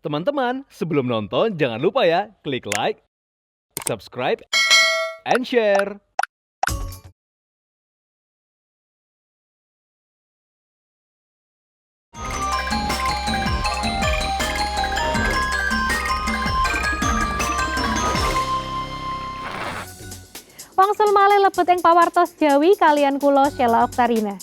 Teman-teman, sebelum nonton jangan lupa ya klik like, subscribe, and share. Wangsul malih lebet ing pawartos Jawi kalian kula Sheila Oktarina.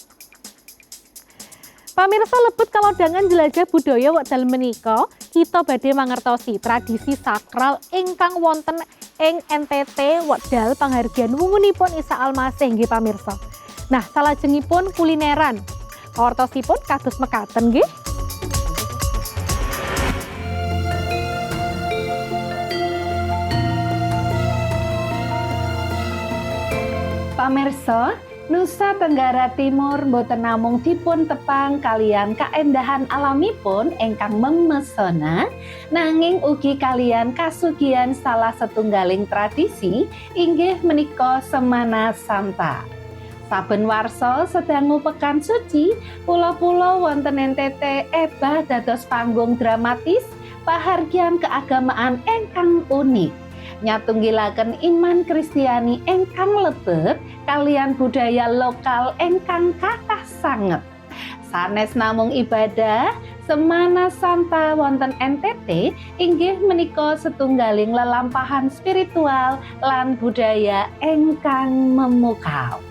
Pamirsa lebet kalau dengan jelajah budaya wekdal menika, kita badhe mangertosi tradisi sakral ingkang wonten ing NTT wekdal panghargyaan wungunipun Isa Almasih nggih pamirsa. Nah, salajengipun kulineran. Pawartosipun kados mekaten nggih. Pamirsa, Nusa Tenggara Timur boten namung dipun tepang kalian kaendahan alamipun ingkang memesona, nanging ugi kalian kasugian salah setunggaling tradisi inggih menika Semana Santa. Saben warsa sedangu pekan suci, pulau-pulau wonten NTT ebah dados panggung dramatis pahargyan keagamaan ingkang unik. Nyatunggilaken iman Kristiani ingkang lebet kalian budaya lokal ingkang kathah sanget. Sanes namung ibadah, Semana Santa wonten NTT inggih menika setunggaling lelampahan spiritual lan budaya ingkang memukau.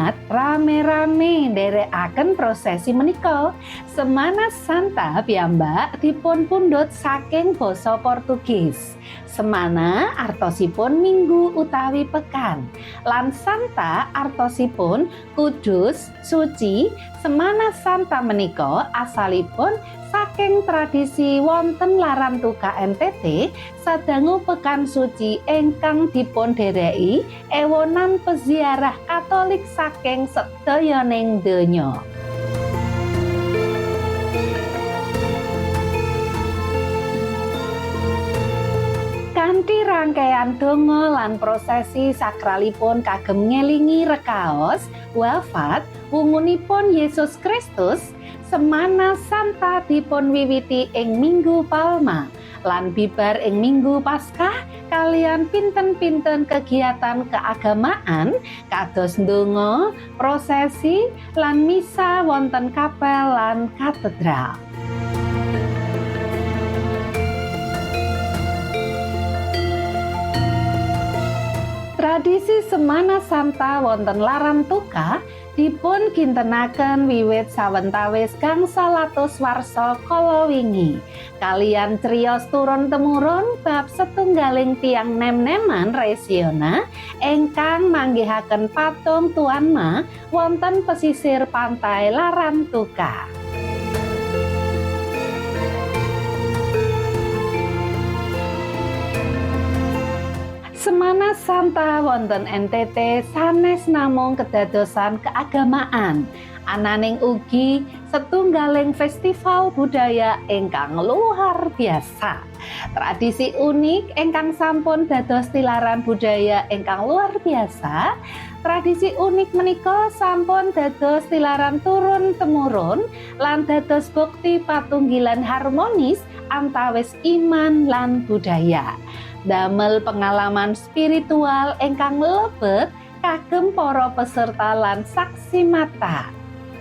Umat rame-rame nderekaken prosesi menika. Semana Santa piyambak dipun pundhut saking basa Portugis. Semana artosipun minggu utawi pekan. Lan Santa artosipun kudus, suci. Semana Santa menika asalipun saking tradisi wonten Larantuka NTT sadangu pekan suci ingkang dipun dereki ewonan peziarah Katolik saking sedayaning donya. Kanthi rangkaian donga lan prosesi sakralipun kagem ngelingi rekaos wafat wungunipun Yesus Kristus Semana Santa dipun wiwiti ing Minggu Palma lan bibar ing Minggu Paskah kalian pinten-pinten kegiatan keagamaan kados ndonga, prosesi lan misa wonten kapel lan katedral. Tradisi Semana Santa wonten Larantuka dipun kintenaken wiwit sawentawis gangsal atus warsa kala wingi. Kalian criyos turun temurun bab setunggaling tiang nem-neman Resiona ingkang manggihaken patung Tuan Ma wonten pesisir pantai Larantuka. Semana Santa wonten NTT sanes namung kedadosan keagamaan. Ananing ugi setunggaling festival budaya ingkang luar biasa. Tradisi unik ingkang sampun dados tilaran budaya ingkang luar biasa. Tradisi unik menika sampun dados tilaran turun temurun lan dados bukti patunggilan harmonis antawis iman lan budaya. Damel pengalaman spiritual ingkang lebet kagem para peserta lan saksi mata.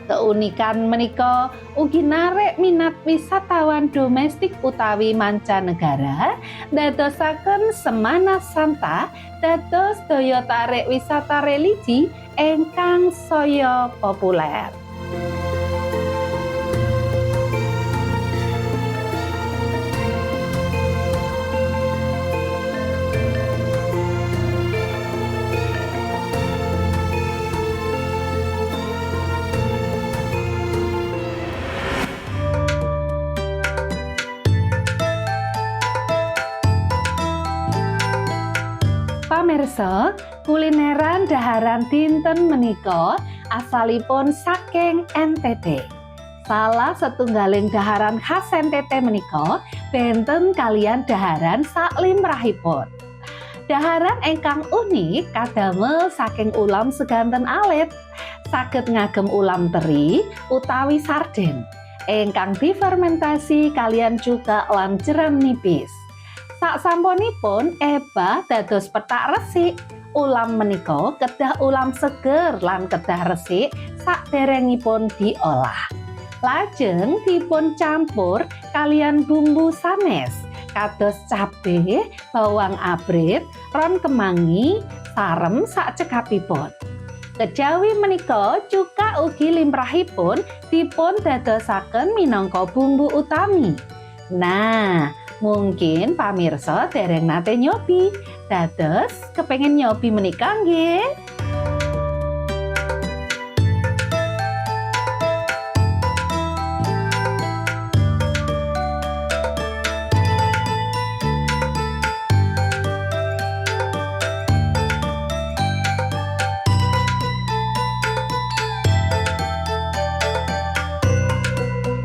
Keunikan menika ugi narik minat wisatawan domestik utawi mancanegara dadosaken Semana Santa dados daya tarik wisata religi ingkang saya populer. Pamirsa, kulineran daharan dinten menika asalipun saking NTT. Salah setunggaling daharan khas NTT menika benten kalian daharan saklimrahipun. Daharan ingkang unik kadamel saking ulam seganten alit. Saged ngagem ulam teri utawi sarden ingkang difermentasi kalian juga lan nipis. Sak sampunipun Eba dados petak resik. Ulam menika kedah ulam seger lan kedah resik saderengipun diolah. Lajeng dipun campur kalian bumbu sanes kados cabe, bawang abrit, ron kemangi, sarem sak cekapipun. Kejawi menika cuka ugi limrahipun dipun dadosaken minangka bumbu utami. Nah, mungkin pamirsa dereng nate nyobi. Dados kepengen nyobi menika nggih?